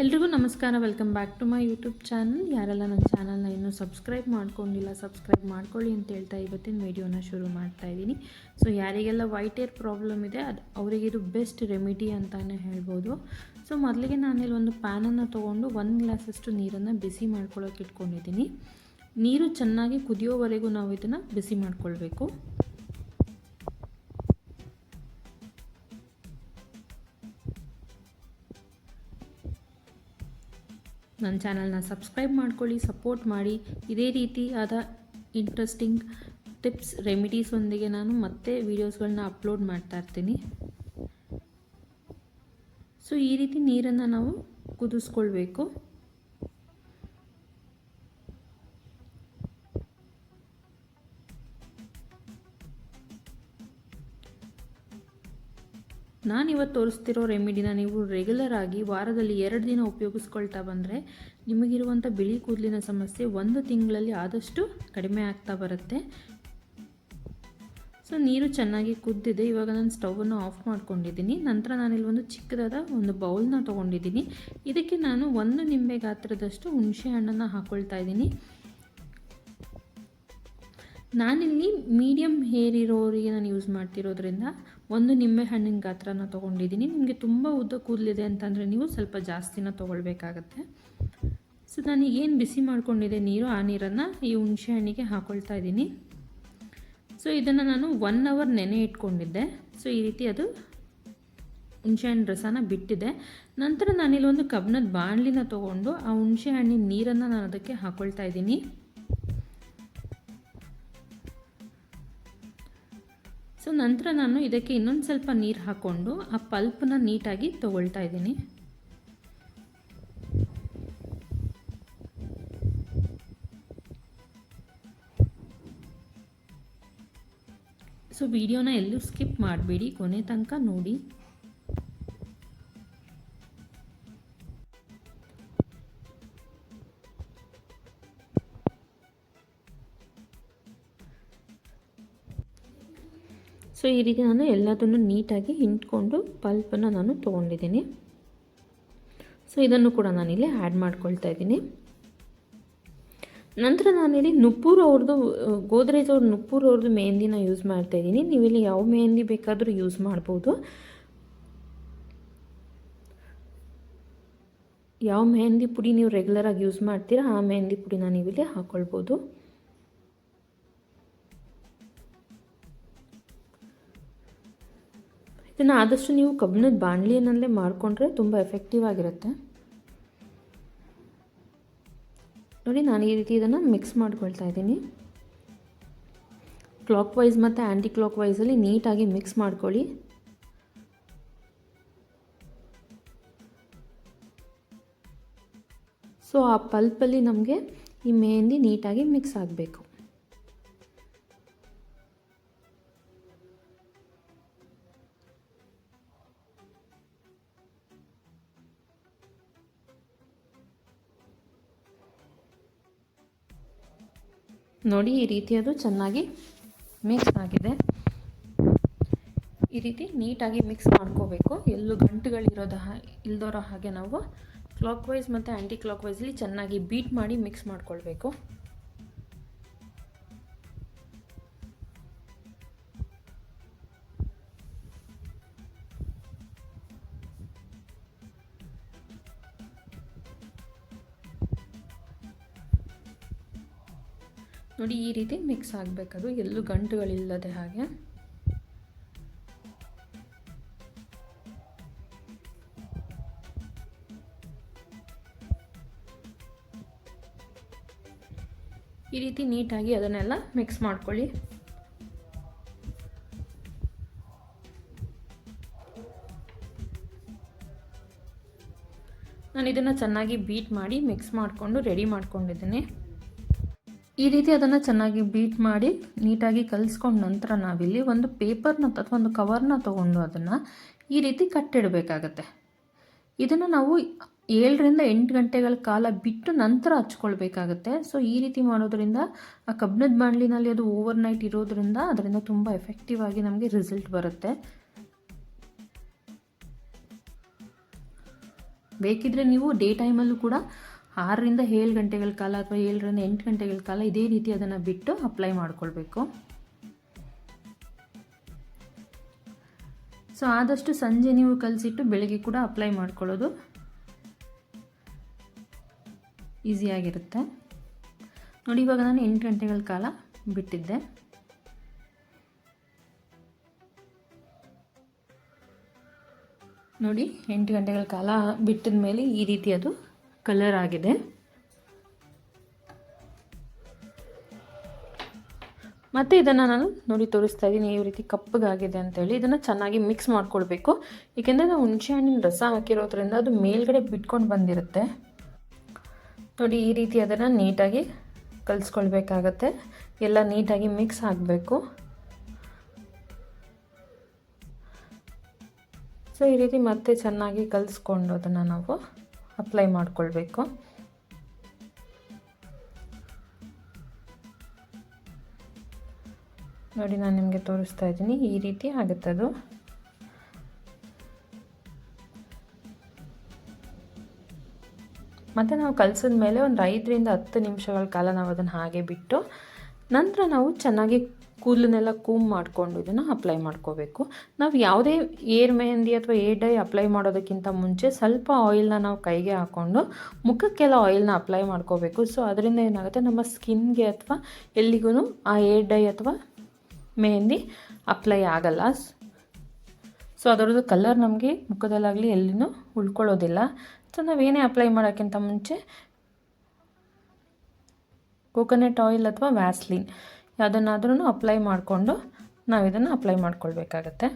ಎಲ್ರಿಗೂ ನಮಸ್ಕಾರ. Welcome back to my YouTube channel ಯಾರೆಲ್ಲ ನನ್ನ ಚಾನಲ್ನ ಇನ್ನೂ ಸಬ್ಸ್ಕ್ರೈಬ್ ಮಾಡ್ಕೊಂಡಿಲ್ಲ ಸಬ್ಸ್ಕ್ರೈಬ್ ಮಾಡ್ಕೊಳ್ಳಿ ಅಂತ ಹೇಳ್ತಾ ಇವತ್ತಿನ ವಿಡಿಯೋನ ಶುರು ಮಾಡ್ತಾ ಇದ್ದೀನಿ. ಸೊ ಯಾರಿಗೆಲ್ಲ ವೈಟ್ ಏರ್ ಪ್ರಾಬ್ಲಮ್ ಇದೆ, ಅದು ಅವರಿಗೆ ಇದು ಬೆಸ್ಟ್ ರೆಮಿಡಿ ಅಂತಲೇ ಹೇಳ್ಬೋದು. ಸೊ ಮೊದಲಿಗೆ ನಾನಿಲ್ಲಿ ಒಂದು ಪ್ಯಾನನ್ನು ತೊಗೊಂಡು ಒಂದು ಗ್ಲಾಸಷ್ಟು ನೀರನ್ನು ಬಿಸಿ ಮಾಡ್ಕೊಳ್ಳೋಕೆ ಇಟ್ಕೊಂಡಿದ್ದೀನಿ. ನೀರು ಚೆನ್ನಾಗಿ ಕುದಿಯೋವರೆಗೂ ನಾವು ಇದನ್ನು ಬಿಸಿ ಮಾಡ್ಕೊಳ್ಬೇಕು. ನನ್ನ ಚಾನಲ್ನ ಸಬ್ಸ್ಕ್ರೈಬ್ ಮಾಡ್ಕೊಳ್ಳಿ, ಸಪೋರ್ಟ್ ಮಾಡಿ. ಇದೇ ರೀತಿ ಆದ ಇಂಟ್ರೆಸ್ಟಿಂಗ್ ಟಿಪ್ಸ್ ರೆಮಿಡೀಸೊಂದಿಗೆ ನಾನು ಮತ್ತೆ ವೀಡಿಯೋಸ್ಗಳನ್ನ ಅಪ್ಲೋಡ್ ಮಾಡ್ತಾ ಇರ್ತೀನಿ. ಸೊ ಈ ರೀತಿ ನೀರನ್ನು ನಾವು ಕುದಿಸ್ಕೊಳ್ಬೇಕು. ನಾನಿವತ್ತು ತೋರಿಸ್ತಿರೋ ರೆಮಿಡಿನ ನೀವು ರೆಗ್ಯುಲರ್ ಆಗಿ ವಾರದಲ್ಲಿ ಎರಡು ದಿನ ಉಪಯೋಗಿಸ್ಕೊಳ್ತಾ ಬಂದರೆ ನಿಮಗಿರುವಂಥ ಬಿಳಿ ಕೂದಲಿನ ಸಮಸ್ಯೆ ಒಂದು ತಿಂಗಳಲ್ಲಿ ಆದಷ್ಟು ಕಡಿಮೆ ಆಗ್ತಾ ಬರುತ್ತೆ. ಸೊ ನೀರು ಚೆನ್ನಾಗಿ ಕುದ್ದಿದೆ. ಇವಾಗ ನಾನು ಸ್ಟವನ್ನು ಆಫ್ ಮಾಡ್ಕೊಂಡಿದ್ದೀನಿ. ನಂತರ ನಾನಿಲ್ಲಿ ಒಂದು ಚಿಕ್ಕದಾದ ಒಂದು ಬೌಲ್ನ ತೊಗೊಂಡಿದ್ದೀನಿ. ಇದಕ್ಕೆ ನಾನು ಒಂದು ನಿಂಬೆ ಗಾತ್ರದಷ್ಟು ಹುಣಸೆ ಹಣ್ಣನ್ನು ಹಾಕ್ಕೊಳ್ತಾ ಇದ್ದೀನಿ. ನಾನಿಲ್ಲಿ ಮೀಡಿಯಮ್ ಹೇರ್ ಇರೋರಿಗೆ ನಾನು ಯೂಸ್ ಮಾಡ್ತಿರೋದ್ರಿಂದ ಒಂದು ನಿಂಬೆ ಹಣ್ಣಿನ ಗಾತ್ರನ ತೊಗೊಂಡಿದ್ದೀನಿ. ನಿಮಗೆ ತುಂಬ ಉದ್ದ ಕೂದಲಿದೆ ಅಂತಂದರೆ ನೀವು ಸ್ವಲ್ಪ ಜಾಸ್ತಿನ ತೊಗೊಳ್ಬೇಕಾಗತ್ತೆ. ಸೊ ನಾನೀಗೇನು ಬಿಸಿ ಮಾಡ್ಕೊಂಡಿದೆ ನೀರು, ಆ ನೀರನ್ನು ಈ ಹುಣಸೆ ಹಣ್ಣಿಗೆ ಹಾಕ್ಕೊಳ್ತಾ ಇದ್ದೀನಿ. ಸೊ ಇದನ್ನು ನಾನು ಒನ್ ಅವರ್ ನೆನೆ ಇಟ್ಕೊಂಡಿದ್ದೆ. ಸೊ ಈ ರೀತಿ ಅದು ಹುಣಸೆ ಹಣ್ಣು ರಸನ ಬಿಟ್ಟಿದೆ. ನಂತರ ನಾನಿಲ್ಲಿ ಒಂದು ಕಬ್ಬಿಣದ ಬಾಣಲಿನ ತೊಗೊಂಡು ಆ ಹುಣಸೆ ಹಣ್ಣಿನ ನೀರನ್ನು ನಾನು ಅದಕ್ಕೆ ಹಾಕ್ಕೊಳ್ತಾ ಇದ್ದೀನಿ. ಸೊ ನಂತರ ನಾನು ಇದಕ್ಕೆ ಇನ್ನೊಂದು ಸ್ವಲ್ಪ ನೀರು ಹಾಕ್ಕೊಂಡು ಆ ಪಲ್ಪನ್ನ ನೀಟಾಗಿ ತೊಗೊಳ್ತಾ ಇದ್ದೀನಿ. ಸೊ ವಿಡಿಯೋನ ಎಲ್ಲೂ ಸ್ಕಿಪ್ ಮಾಡಬೇಡಿ, ಕೊನೆ ತನಕ ನೋಡಿ. ಸೊ, ಈ ರೀತಿ ನಾನು ಎಲ್ಲದನ್ನು ನೀಟಾಗಿ ಹಿಂಟ್ಕೊಂಡು ಪಲ್ಪನ್ನು ನಾನು ತೊಗೊಂಡಿದ್ದೀನಿ. ಸೊ, ಇದನ್ನು ಕೂಡ ನಾನಿಲ್ಲಿ ಆ್ಯಡ್ ಮಾಡ್ಕೊಳ್ತಾ ಇದ್ದೀನಿ. ನಂತರ ನಾನಿಲ್ಲಿ ನುಪ್ಪೂರು ಅವ್ರದ್ದು ಗೋದ್ರೇಜ್ ಅವ್ರ ನುಪ್ಪೂರು ಅವ್ರದ್ದು ಮೆಹಂದಿನ ಯೂಸ್ ಮಾಡ್ತಾ ಇದ್ದೀನಿ. ನೀವಿಲ್ಲಿ ಯಾವ ಮೆಹಂದಿ ಬೇಕಾದರೂ ಯೂಸ್ ಮಾಡ್ಬೋದು. ಯಾವ ಮೆಹಂದಿ ಪುಡಿ ನೀವು ರೆಗ್ಯುಲರಾಗಿ ಯೂಸ್ ಮಾಡ್ತೀರಾ, ಆ ಮೆಹಂದಿ ಪುಡಿನ ನೀವಿಲ್ಲಿ ಹಾಕ್ಕೊಳ್ಬೋದು ಇದನ್ನು ಆದಷ್ಟು ನೀವು ಕಬ್ಬಿಣದ ಬಾಣಲಿಯನ್ನಲ್ಲೇ ಮಾಡಿಕೊಂಡ್ರೆ ತುಂಬ ಎಫೆಕ್ಟಿವ್ ಆಗಿರುತ್ತೆ. ನೋಡಿ ನಾನು ಈ ರೀತಿ ಇದನ್ನು ಮಿಕ್ಸ್ ಮಾಡ್ಕೊಳ್ತಾ ಇದ್ದೀನಿ. ಕ್ಲಾಕ್ ವೈಸ್ ಮತ್ತು ಆ್ಯಂಟಿ ಕ್ಲಾಕ್ ವೈಸಲ್ಲಿ ನೀಟಾಗಿ ಮಿಕ್ಸ್ ಮಾಡ್ಕೊಳ್ಳಿ. ಸೊ ಆ ಪಲ್ಪಲ್ಲಿ ನಮಗೆ ಈ ಮೆಹಂದಿ ನೀಟಾಗಿ ಮಿಕ್ಸ್ ಆಗಬೇಕು. ನೋಡಿ ಈ ರೀತಿ ಅದು ಚೆನ್ನಾಗಿ ಮಿಕ್ಸ್ ಆಗಿದೆ. ಈ ರೀತಿ ನೀಟಾಗಿ ಮಿಕ್ಸ್ ಮಾಡ್ಕೋಬೇಕು. ಎಲ್ಲೂ ಗಂಟುಗಳಿರೋದ ಇಲ್ದೋರೋ ಹಾಗೆ ನಾವು ಕ್ಲಾಕ್ ವೈಸ್ ಮತ್ತು ಆ್ಯಂಟಿ ಕ್ಲಾಕ್ ವೈಸಲ್ಲಿ ಚೆನ್ನಾಗಿ ಬೀಟ್ ಮಾಡಿ ಮಿಕ್ಸ್ ಮಾಡ್ಕೊಳ್ಬೇಕು. ನೋಡಿ ಈ ರೀತಿ ಮಿಕ್ಸ್ ಆಗಬೇಕದು. ಎಲ್ಲೂ ಗಂಟುಗಳಿಲ್ಲದೆ ಹಾಗೆ. ಈ ರೀತಿ ನೀಟಾಗಿ ಅದನ್ನೆಲ್ಲ ಮಿಕ್ಸ್ ಮಾಡ್ಕೊಳ್ಳಿ. ನಾನು ಇದನ್ನು ಚೆನ್ನಾಗಿ ಬೀಟ್ ಮಾಡಿ ಮಿಕ್ಸ್ ಮಾಡಿಕೊಂಡು ರೆಡಿ ಮಾಡ್ಕೊಂಡಿದ್ದೀನಿ. ಈ ರೀತಿ ಅದನ್ನು ಚೆನ್ನಾಗಿ ಬೀಟ್ ಮಾಡಿ ನೀಟಾಗಿ ಕಲಿಸ್ಕೊಂಡ ನಂತರ ನಾವಿಲ್ಲಿ ಒಂದು ಪೇಪರ್ನ ಅಥವಾ ಒಂದು ಕವರ್ನ ತೊಗೊಂಡು ಅದನ್ನು ಈ ರೀತಿ ಕಟ್ಟಿಡಬೇಕಾಗತ್ತೆ ಇದನ್ನು ನಾವು ಏಳರಿಂದ ಎಂಟು ಗಂಟೆಗಳ ಕಾಲ ಬಿಟ್ಟು ನಂತರ ಹಚ್ಕೊಳ್ಬೇಕಾಗತ್ತೆ. ಸೊ ಈ ರೀತಿ ಮಾಡೋದ್ರಿಂದ ಆ ಕಬ್ಬಿಣದ ಬಾಣಲಿನಲ್ಲಿ ಅದು ಓವರ್ ನೈಟ್ ಇರೋದ್ರಿಂದ ಅದರಿಂದ ತುಂಬ ಎಫೆಕ್ಟಿವ್ ಆಗಿ ನಮಗೆ ರಿಸಲ್ಟ್ ಬರುತ್ತೆ. ಬೇಕಿದ್ರೆ ನೀವು ಡೇ ಟೈಮಲ್ಲೂ ಕೂಡ ಆರರಿಂದ ಏಳು ಗಂಟೆಗಳ ಕಾಲ ಅಥವಾ ಏಳರಿಂದ ಎಂಟು ಗಂಟೆಗಳ ಕಾಲ ಇದೇ ರೀತಿ ಅದನ್ನು ಬಿಟ್ಟು ಅಪ್ಲೈ ಮಾಡ್ಕೊಳ್ಬೇಕು. ಸೊ ಆದಷ್ಟು ಸಂಜೆ ನೀವು ಕಲಸಿಟ್ಟು ಬೆಳಗ್ಗೆ ಕೂಡ ಅಪ್ಲೈ ಮಾಡ್ಕೊಳ್ಳೋದು ಈಸಿಯಾಗಿರುತ್ತೆ ನೋಡಿ, ಇವಾಗ ನಾನು ಎಂಟು ಗಂಟೆಗಳ ಕಾಲ ಬಿಟ್ಟಿದ್ದೆ. ನೋಡಿ, ಎಂಟು ಗಂಟೆಗಳ ಕಾಲ ಬಿಟ್ಟಿದ ಮೇಲೆ ಈ ರೀತಿ ಅದು ಕಲರ್ ಆಗಿದೆ. ಮತ್ತು ಇದನ್ನು ನಾನು ನೋಡಿ ತೋರಿಸ್ತಾ ಇದ್ದೀನಿ, ಈ ರೀತಿ ಕಪ್ಪಗಾಗಿದೆ ಅಂತೇಳಿ. ಇದನ್ನು ಚೆನ್ನಾಗಿ ಮಿಕ್ಸ್ ಮಾಡ್ಕೊಳ್ಬೇಕು. ಏಕೆಂದರೆ ನಾವು ಹುಣಸೆಹಣ್ಣಿನ ರಸ ಹಾಕಿರೋದ್ರಿಂದ ಅದು ಮೇಲ್ಗಡೆ ಬಿಟ್ಕೊಂಡು ಬಂದಿರುತ್ತೆ. ನೋಡಿ, ಈ ರೀತಿ ಅದನ್ನು ನೀಟಾಗಿ ಕಲಿಸ್ಕೊಳ್ಬೇಕಾಗತ್ತೆ. ಎಲ್ಲ ನೀಟಾಗಿ ಮಿಕ್ಸ್ ಆಗಬೇಕು. ಸೊ ಈ ರೀತಿ ಮತ್ತೆ ಚೆನ್ನಾಗಿ ಕಲಿಸ್ಕೊಂಡು ಅದನ್ನು ನಾವು ಅಪ್ಲೈ ಮಾಡಿಕೊಳ್ಬೇಕು. ನೋಡಿ ನಾನು ನಿಮಗೆ ತೋರಿಸ್ತಾ ಇದ್ದೀನಿ, ಈ ರೀತಿ ಆಗುತ್ತೆ ಅದು ಮತ್ತು ನಾವು ಕಲಸಿದ ಮೇಲೆ ಒಂದು ಐದರಿಂದ ಹತ್ತು ನಿಮಿಷಗಳ ಕಾಲ ನಾವು ಅದನ್ನು ಹಾಗೆ ಬಿಟ್ಟು ನಂತರ ನಾವು ಚೆನ್ನಾಗಿ ಕೂದಲನ್ನೆಲ್ಲ ಕೂಮ್ ಮಾಡಿಕೊಂಡು ಇದನ್ನು ಅಪ್ಲೈ ಮಾಡ್ಕೋಬೇಕು. ನಾವು ಯಾವುದೇ ಏರ್ ಮೆಹಂದಿ ಅಥವಾ ಏರ್ ಡೈ ಅಪ್ಲೈ ಮಾಡೋದಕ್ಕಿಂತ ಮುಂಚೆ ಸ್ವಲ್ಪ ಆಯಿಲ್ನ ನಾವು ಕೈಗೆ ಹಾಕ್ಕೊಂಡು ಮುಖಕ್ಕೆಲ್ಲ ಆಯಿಲ್ನ ಅಪ್ಲೈ ಮಾಡ್ಕೋಬೇಕು. ಸೊ ಅದರಿಂದ ಏನಾಗುತ್ತೆ? ನಮ್ಮ ಸ್ಕಿನ್ಗೆ ಅಥವಾ ಎಲ್ಲಿಗೂ ಆ ಏರ್ ಡೈ ಅಥವಾ ಮೆಹಂದಿ ಅಪ್ಲೈ ಆಗಲ್ಲ. ಸೊ ಅದರದ್ದು ಕಲರ್ ನಮಗೆ ಮುಖದಲ್ಲಾಗಲಿ ಎಲ್ಲಿನೂ ಉಳ್ಕೊಳ್ಳೋದಿಲ್ಲ. ಸೊ ನಾವೇನೇ ಅಪ್ಲೈ ಮಾಡೋಕ್ಕಿಂತ ಮುಂಚೆ ಕೋಕೋನಟ್ ಆಯಿಲ್ ಅಥವಾ ವ್ಯಾಸ್ಲಿನ್ ಯಾವುದನ್ನಾದ್ರೂ ಅಪ್ಲೈ ಮಾಡಿಕೊಂಡು ನಾವು ಇದನ್ನು ಅಪ್ಲೈ ಮಾಡ್ಕೊಳ್ಬೇಕಾಗತ್ತೆ.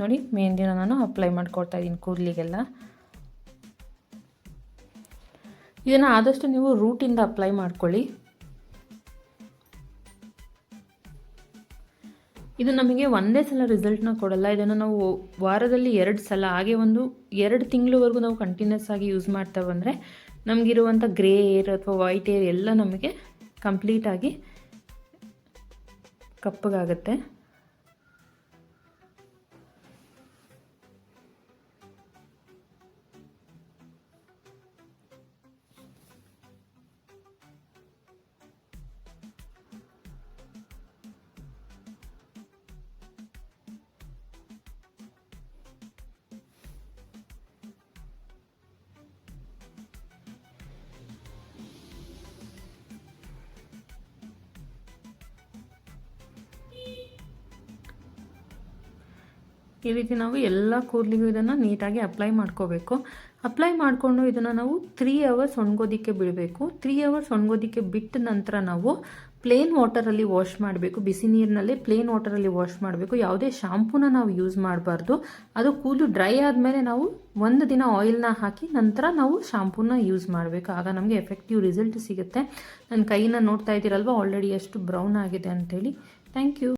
ನೋಡಿ ಮೆಹಂದಿನ ನಾನು ಅಪ್ಲೈ ಮಾಡ್ಕೊಳ್ತಾ ಇದ್ದೀನಿ ಕೂದಲಿಗೆಲ್ಲ. ಇದನ್ನು ಆದಷ್ಟು ನೀವು ರೂಟಿಂದ ಅಪ್ಲೈ ಮಾಡ್ಕೊಳ್ಳಿ. ಇದು ನಮಗೆ ಒಂದೇ ಸಲ ರಿಸಲ್ಟ್ನ ಕೊಡಲ್ಲ, ಇದನ್ನು ನಾವು ವಾರದಲ್ಲಿ ಎರಡು ಸಲ, ಹಾಗೆ ಒಂದು ಎರಡು ತಿಂಗಳವರೆಗೂ ನಾವು ಕಂಟಿನ್ಯೂಸ್ ಆಗಿ ಯೂಸ್ ಮಾಡ್ತಾ ಬಂದರೆ ನಮಗಿರುವಂಥ ಗ್ರೇ ಏರ್ ಅಥವಾ ವೈಟ್ ಏರ್ ಎಲ್ಲ ನಮಗೆ ಕಂಪ್ಲೀಟಾಗಿ ಕಪ್ಪಗಾಗುತ್ತೆ ಈ ರೀತಿ ನಾವು ಎಲ್ಲ ಕೂದಲಿಗೂ ಇದನ್ನು ನೀಟಾಗಿ ಅಪ್ಲೈ ಮಾಡ್ಕೋಬೇಕು. ಅಪ್ಲೈ ಮಾಡಿಕೊಂಡು ಇದನ್ನು ನಾವು ತ್ರೀ ಅವರ್ಸ್ ಒಣಗೋದಿಕ್ಕೆ ಬಿಡಬೇಕು. ತ್ರೀ ಅವರ್ಸ್ ಒಣಗೋದಿಕ್ಕೆ ಬಿಟ್ಟ ನಂತರ ನಾವು ಪ್ಲೇನ್ ವಾಟರಲ್ಲಿ ವಾಶ್ ಮಾಡಬೇಕು. ಬಿಸಿ ನೀರಿನಲ್ಲಿ ಪ್ಲೇನ್ ವಾಟರಲ್ಲಿ ವಾಶ್ ಮಾಡಬೇಕು. ಯಾವುದೇ ಶಾಂಪೂನ ನಾವು ಯೂಸ್ ಮಾಡಬಾರ್ದು. ಅದು ಕೂದಲು ಡ್ರೈ ಆದಮೇಲೆ ನಾವು ಒಂದು ದಿನ ಆಯಿಲ್ನ ಹಾಕಿ ನಂತರ ನಾವು ಶಾಂಪೂನ ಯೂಸ್ ಮಾಡಬೇಕು. ಆಗ ನಮಗೆ ಎಫೆಕ್ಟಿವ್ ರಿಸಲ್ಟ್ ಸಿಗುತ್ತೆ. ನನ್ನ ಕೈನ ನೋಡ್ತಾ ಇದ್ದೀರಲ್ವ? ಆಲ್ರೆಡಿ ಎಷ್ಟು ಬ್ರೌನ್ ಆಗಿದೆ ಅಂತೇಳಿ. Thank you